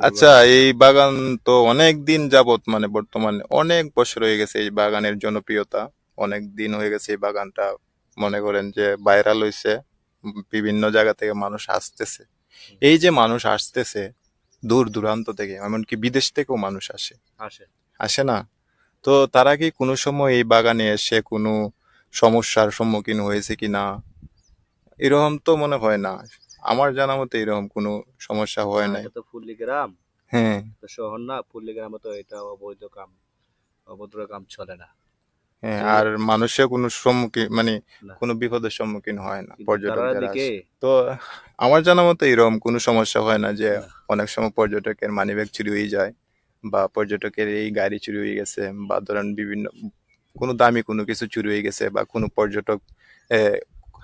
আচ্ছা এই বাগান তো অনেক দিন যাবত মানে বর্তমানে অনেক বছর হয়ে গেছে এই বাগানের জনপ্রিয়তা। অনেক দিন হয়ে গেছে এই বাগানটা মনে করেন যে ভাইরাল হয়েছে বিভিন্ন জায়গা থেকে মানুষ আসতেছে। এই যে মানুষ আসতেছে দূর দূরান্ত থেকে এমনকি বিদেশ থেকেও মানুষ আসে। আসে। আসে না? তো তারা কি কোনো সময় এই বাগানে এসে কোনো সমস্যার সম্মুখীন হয়েছে কি না এরকম তো মনে হয় না। আমার জানা মতে এরকম কোনো সমস্যা হয় না, নাই তো ফুল্লি গ্রাম হ্যাঁ তো শহর না ফুল্লি গ্রামে তো এটা অবৈধ কাম অভদ্র কাম চলে না হ্যাঁ আর মানুষের কোনো সম্মুখীন মানে কোনো বিপদের সম্মুখীন হয় না পর্যটক। তো আমার জানা মতো এরকম কোনো সমস্যা হয় না যে। অনেক সময় পর্যটকের মানিব্যাগ চুরি হয়ে যায় বা পর্যটকের এই গাড়ি চুরি হয়ে গেছে বা ধরেন বিভিন্ন কোনো দামি কোনো কিছু চুরি হয়ে গেছে বা কোনো পর্যটক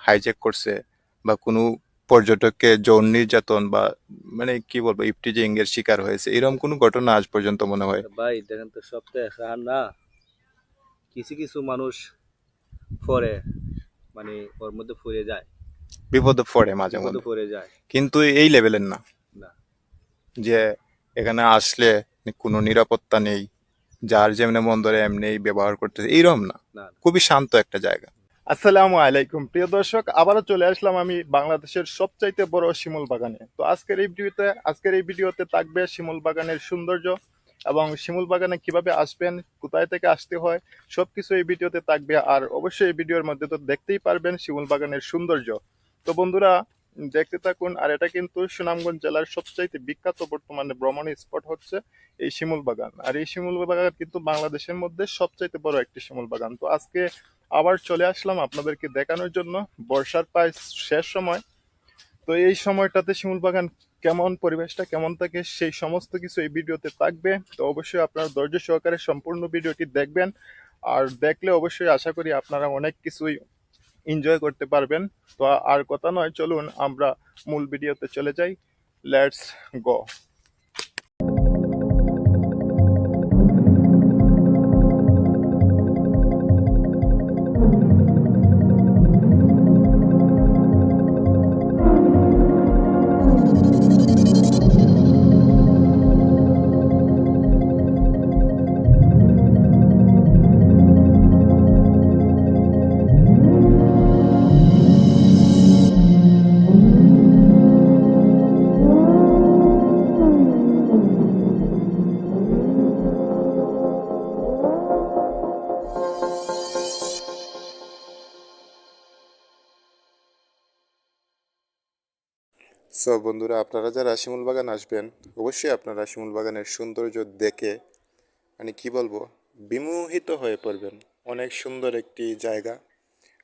হাইজ্যাক করছে বা কোনো পর্যটককে যৌন নির্যাতন বা মানে কি বলব ইফটিজিং এর শিকার হয়েছে এরকম কোনো ঘটনা আজ পর্যন্ত মনে হয়? ভাই দেখেন তো সব তো না কিছু কিছু মানুষ পরে মানে ওর মধ্যে ফুরে যায়। বিপদে পড়ে মাঝে বিপদে মধ্যে। পড়ে যায়। কিন্তু এই লেভেলের না। না। যে এখানে আসলে কোনো নিরাপত্তা নেই যার যেমনি মন ধরে এমনি ব্যবহার করতেছে এইরকম না। খুবই শান্ত একটা জায়গা। আসসালামু আলাইকুম। প্রিয় দর্শক, আবারও চলে আসলাম আমি বাংলাদেশের সবচাইতে বড় শিমুল বাগানে। তো আজকের এই ভিডিওতে, আজকের এই ভিডিওতে থাকবে শিমুল বাগানের সৌন্দর্য এবং শিমুল বাগানে কীভাবে আসবেন, কোথায় থেকে আসতে হয় সব কিছু এই ভিডিওতে থাকবে। আর অবশ্যই এই ভিডিওর মধ্যে তো দেখতেই পারবেন শিমুল বাগানের সৌন্দর্য। তো বন্ধুরা দেখতে থাকুন। আর এটা কিন্তু সুনামগঞ্জ জেলার সবচাইতে বিখ্যাত বর্তমানে ভ্রমণ স্পট হচ্ছে এই শিমুল বাগান। আর এই শিমুল বাগান কিন্তু বাংলাদেশের মধ্যে সবচাইতে বড় একটি শিমুল বাগান। তো আজকে আবার চলে আসলাম আপনাদেরকে দেখানোর জন্য। বর্ষার প্রায় শেষ সময়। তো এই সময়টাতে শিমুল বাগান কেমন পরিবেশটা, কেমন থাকে, সেই সমস্ত কিছু এই ভিডিওতে থাকবে। তো অবশ্যই আপনারা ধৈর্য সহকারে সম্পূর্ণ ভিডিওটি দেখবেন। আর দেখলে অবশ্যই আশা করি আপনারা অনেক কিছুই এনজয় করতে পারবেন। তো আর কথা নয়, চলুন আমরা মূল ভিডিওতে চলে যাই। লেটস গো সো বন্ধুরা, আপনারা যারা শিমুল বাগান আসবেন, অবশ্যই আপনারা শিমুল বাগানের সৌন্দর্য দেখে মানে কি বলব, বিমোহিত হয়ে পড়বেন। অনেক সুন্দর একটি জায়গা।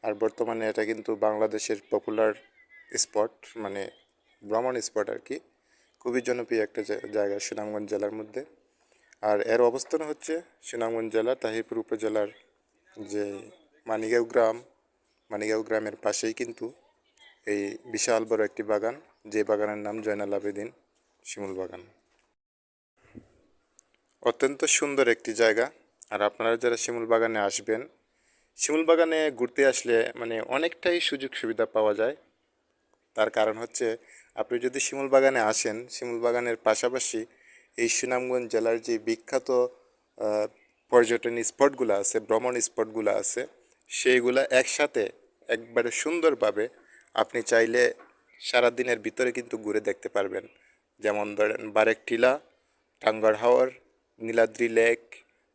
আর বর্তমানে এটা কিন্তু বাংলাদেশের পপুলার স্পট মানে ভ্রমণ স্পট আর কি। খুবই জনপ্রিয় একটা জায়গা সুনামগঞ্জ জেলার মধ্যে। আর এর অবস্থান হচ্ছে সুনামগঞ্জ জেলা, তাহিরপুর উপজেলার যে মানিগাঁও গ্রাম। মানিগাঁও গ্রামের পাশেই কিন্তু এই বিশাল বড় একটি বাগান। যে বাগানের নাম জয়নাল আবেদিন, শিমুল বাগান। অত্যন্ত সুন্দর একটি জায়গা। আর আপনারা যারা শিমুল বাগানে আসবেন, শিমুল বাগানে ঘুরতে আসলে মানে অনেকটাই সুযোগ সুবিধা পাওয়া যায়। তার কারণ হচ্ছে, আপনি যদি শিমুল বাগানে আসেন, শিমুল বাগানের পাশাপাশি এই সুনামগঞ্জ জেলার যে বিখ্যাত পর্যটন স্পটগুলো আছে, ভ্রমণ স্পটগুলো আছে, সেইগুলা একসাথে একবারে সুন্দরভাবে আপনি চাইলে সারা দিনের ভিতরে কিন্তু ঘুরে দেখতে পারবেন। যেমন ধরেন বারেক টিলা, টাঙ্গার হাওর, নীলাদ্রি লেক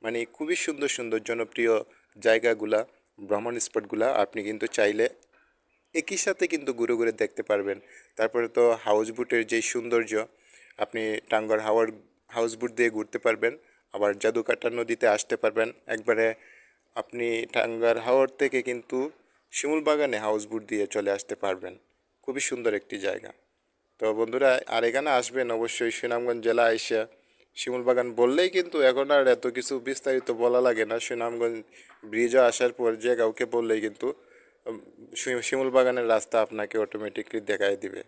মানে খুবই সুন্দর সুন্দর জনপ্রিয় জায়গাগুলা, ভ্রমণ স্পটগুলা আপনি কিন্তু চাইলে একই সাথে কিন্তু ঘুরে ঘুরে দেখতে পারবেন। তারপরে তো হাউস বোটের যেই সৌন্দর্য, আপনি টাঙ্গার হাওয়ার হাউস বোট দিয়ে ঘুরতে পারবেন, আবার জাদুকাটা নদীতে আসতে পারবেন। একবারে আপনি টাঙ্গার হাওয়ার থেকে কিন্তু শিমুল বাগানে হাউস বোট দিয়ে চলে আসতে পারবেন। খুবই সুন্দর একটি জায়গা। তো বন্ধুরা আর এখানে আসবেন অবশ্যই সুনামগঞ্জ জেলা এসে শিমুল বাগান বললেই কিন্তু এখন আর এত কিছু বিস্তারিত বলা লাগে না। সুনামগঞ্জ ব্রিজে আসার পর যে কাউকে বললেই কিন্তু উম, শি- শিমুল বাগানের রাস্তা আপনাকে অটোমেটিকলি দেখাই দিবে।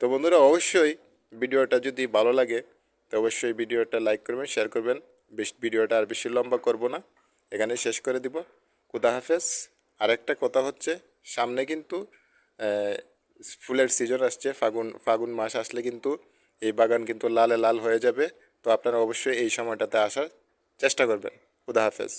তো বন্ধুরা অবশ্যই ভিডিওটা যদি ভালো লাগে তো অবশ্যই ভিডিওটা লাইক করবেন শেয়ার করবেন। বেশ ভিডিওটা আর বেশি লম্বা করব না। এখানে শেষ করে দিব। খুদা হাফেজ। আরেকটা কথা হচ্ছে সামনে কিন্তু ফুলের সিজন আসছে, ফাগুন ফাগুন মাস আসলে কিন্তু এই বাগান কিন্তু লালে লাল হয়ে যাবে। তো আপনারা অবশ্যই এই সময়টাতে আসার চেষ্টা করবেন। খুদা হাফেজ।